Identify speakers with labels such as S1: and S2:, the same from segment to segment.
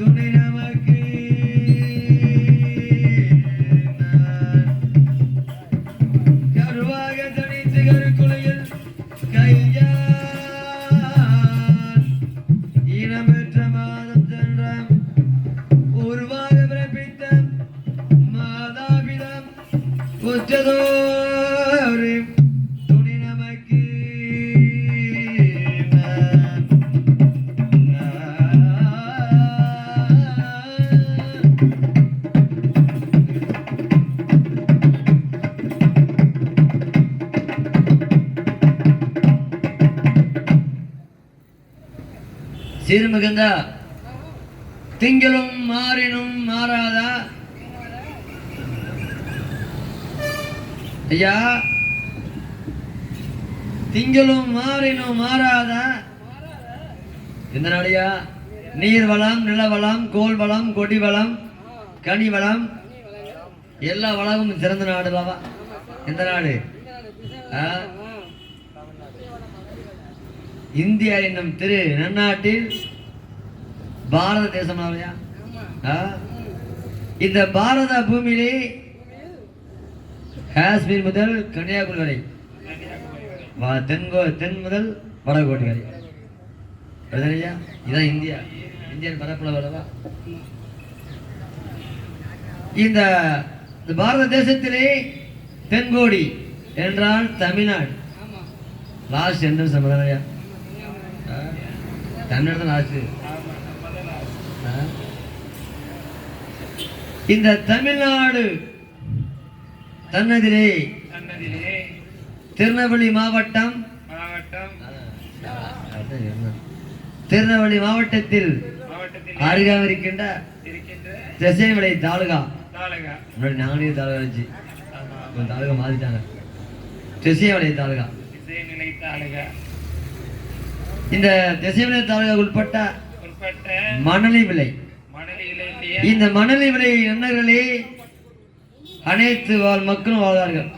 S1: জন্যই சீர்மிகுந்தா திங்களும் மாறினும் மாறாதா? ஐயா திங்களும் மாறினும் மாறாதா? எந்த நாளையா நீர் வளம் நில வளம் கோல் வளம் கொடி வளம் கனி வளம். எல்லா வளமும் சிறந்த நாடுலவா எந்த நாடு? ஆ? இந்தியா என்னும் திரு நன்னாட்டில் பாரத தேசம் இல்லையா ஆ? இந்த பாரத பூமியிலே காஷ்மீர் முதல் கன்னியாகுமரி வரை தென்கோ தென் முதல் வடகோடி வரை. வருதலையா இதான் இந்தியா. இந்தியன் பரப்புல வரவா இந்த இந்த பாரத தேசத்திலே தென்கோடி என்றால் தமிழ்நாடு. லாஸ்ட் என்ற சமுதாயா தமிழ்நாடு தான் லாஸ்ட் இந்த தமிழ்நாடு தன்னதிலே திருநெல்வேலி மாவட்டம்? திருநெல்வேலி மாவட்டத்தில் அருகாமல் இருக்கின்ற திசைமலை தாலுகா.
S2: தாலுகா.
S1: முன்னாடி நாங்களே தாலுகா இருந்துச்சு. தாலுகா மாறிட்டாங்க திசைமலை தாலுகா. இந்த திசைமலை தாலுகா உட்பட்ட மணலி விலை. இந்த மணலி விலை எண்ணங்களே அனைத்து வாழ் மக்களும் வாழ்வார்கள்.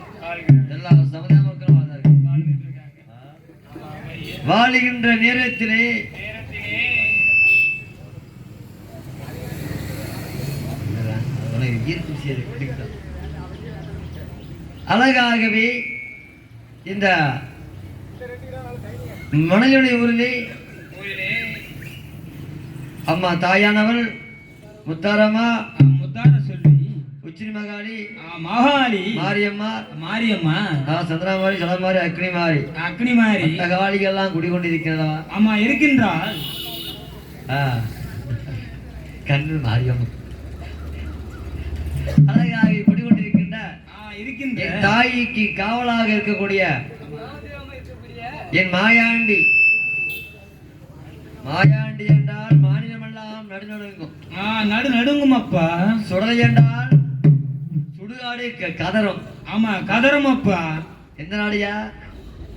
S1: எல்லா சமுதாய மக்களும் வாழ்வார்கள். வாழுகின்ற நேரத்திலே. அழகாகவே இந்த மணலுடைய ஊரிலே அம்மா தாயானவள் முத்தாரம்மா
S3: முத்தான சொல்லி
S1: உச்சினி மகாளி
S3: மகாளி
S1: மாரியம்மா
S3: மாரியம்மா
S1: சந்திராமாரி சலமாரி அக்னி மாறி
S3: அக்னி மாரி
S1: இந்த காளிகள்லாம் குடிகொண்டிருக்கிறதா
S3: ஆமா இருக்கின்றால்.
S1: கண்ணு மாரியம்மா அழகாக குடிகொண்டிருக்கின்ற
S3: இருக்கின்ற
S1: தாய்க்கு காவலாக இருக்கக்கூடிய என் மாயாண்டி. மாயாண்டி என்றால் மாநிலமெல்லாம் நடுநடுங்கும்.
S3: ஆ நடு நடுங்கும் அப்பா
S1: சுடலை என்றால் சுடுகாடு க- கதறும்.
S3: ஆமா கதரும் அப்பா
S1: எந்த நாடியா?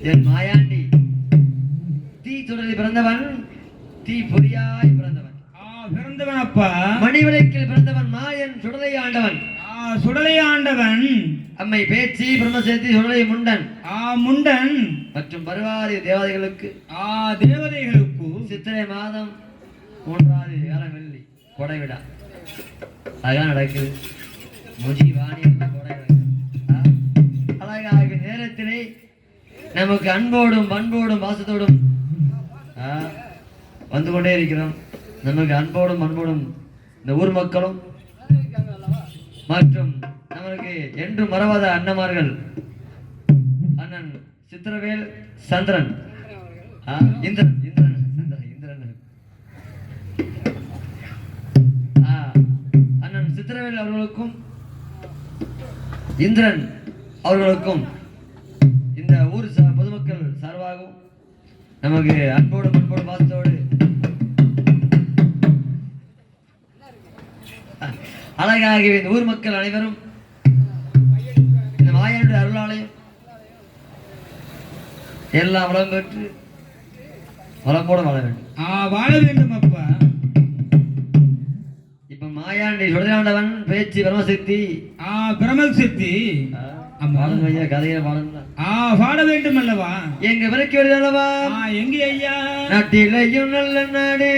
S1: என் மாயாண்டி. தீ சுடலில் பிறந்தவன் தீ பொறியாய் பிறந்தவன்.
S3: பிறந்தவன் அப்பா
S1: மணிவிளக்கில் பிறந்தவன் மாயன் சுடலை ஆண்டவன்.
S3: சுடலை ஆண்டவன்
S1: அம்மை பேச்சி பிரம்மசேத்தி சுடலை முண்டன்.
S3: ஆ முண்டன்.
S1: மற்றும் பருவாதி தேவதைகளுக்கு
S3: ஆ தேவதைகளுக்கு.
S1: சித்திரை மாதம் மூன்றாவது காலம் வெள்ளி கொடை விழா அழகா நடக்குது. முஜி வாணி? அழகாக நேரத்திலே நமக்கு அன்போடும் பண்போடும் பாசத்தோடும் ஆ, வந்து கொண்டே இருக்கிறோம். நமக்கு அன்போடும் பண்போடும் இந்த ஊர் மக்களும் மற்றும் நமக்கு என்று மறவாத அண்ணமார்கள் அண்ணன் சித்திரவேல் சந்திரன். இந்திரன் இந்திரன் சந்திரன் இந்திரன். அண்ணன் சித்திரவேல் அவர்களுக்கும் இந்திரன் அவர்களுக்கும் இந்த ஊர் பொதுமக்கள் சார்பாகவும் நமக்கு அன்போடு பண்போடு பாசத்தோடு அ- அழகாக இந்த ஊர் மக்கள் அனைவரும் இந்த மாயனுடைய அருளாலயம் எல்லாம் வளம் பெற்று வளம்போடு வாழ வேண்டும்.
S3: ஆ வாழ வேண்டும் அப்பா.
S1: இப்ப மாயாண்டி சுடலாண்டவன் பேச்சு பிரம்மசக்தி.
S3: ஆ ஆ பாட வேண்டும் அல்லவா?
S1: எங்க விலைக்கு வருதல்லவா
S3: ஆ எங்கே ஐயா?
S1: நாட்டிலையும் நல்ல நாடு.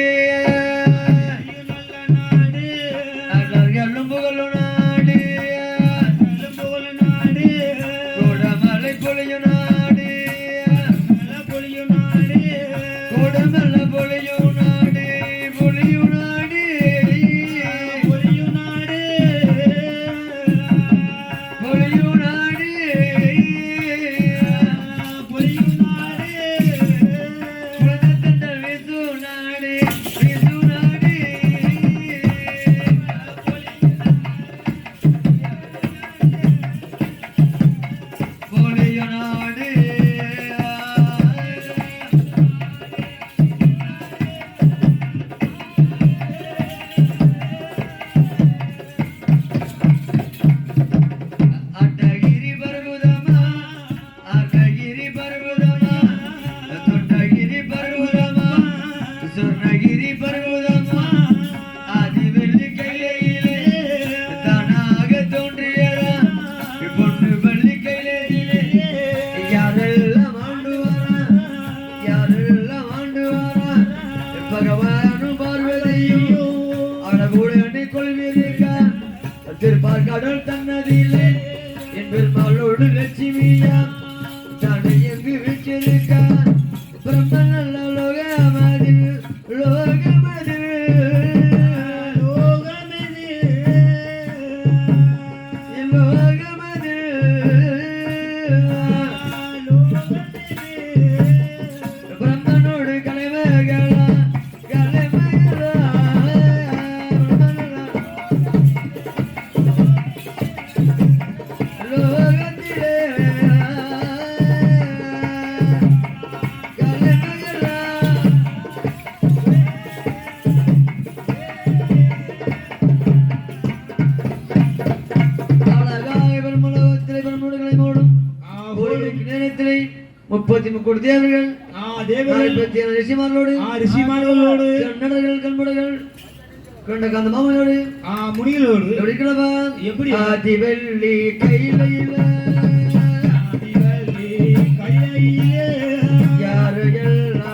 S1: முப்பத்தி முக்கோடி தேவர்கள்
S3: ஆ தேவர்கள்
S1: நாற்பத்தி ஏழு ரிஷிமார்களோடு
S3: ஆ ரிஷிமார்களோடு
S1: கன்னடர்கள் கண்புடர்கள் கொண்ட கந்த மாமையோடு
S3: ஆ முனிகளோடு
S1: எப்படி கிழவா
S3: எப்படி?
S1: ஆதி வெள்ளி கையில
S3: ஆதிவள்ளி கையிலே
S1: யாரு எல்லாம்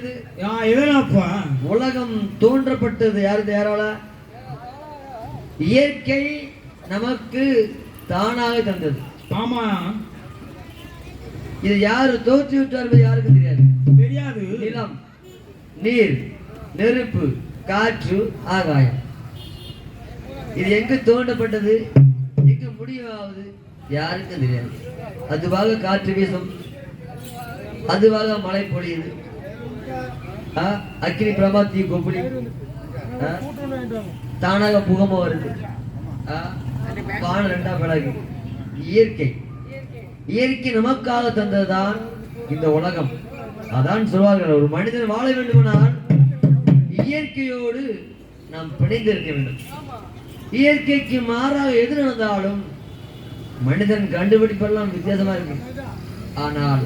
S3: எதனாப்பா
S1: உலகம் தோன்றப்பட்டது யாரு யாரால? இயற்கை நமக்கு தானாக தந்தது.
S3: ஆமா.
S1: இது யாரு தோற்றி விட்டார் யாருக்கும் தெரியாது.
S3: தெரியாது.
S1: நிலம் நீர் நெருப்பு காற்று ஆகாயம். இது எங்கு தோண்டப்பட்டது எங்கு முடிவாவது யாருக்கும் தெரியாது. அதுவாக காற்று வீசும். அதுவாக மழை பொழியுது. ஆ, பிரபா தீ கொப்பளி. ஆ, தானாக புகம வருது. ஆ, வானம் ரெண்டா பழகு. இயற்கை. இயற்கை நமக்காக தந்ததுதான் இந்த உலகம். அதான் சொல்வார்கள் ஒரு மனிதன் வாழ வேண்டுமானால் இயற்கையோடு நாம் பிணைந்திருக்க வேண்டும். இயற்கைக்கு மாறாக எது நடந்தாலும் மனிதன் கண்டுபிடிப்பெல்லாம் வித்தியாசமா இருக்கு ஆனால்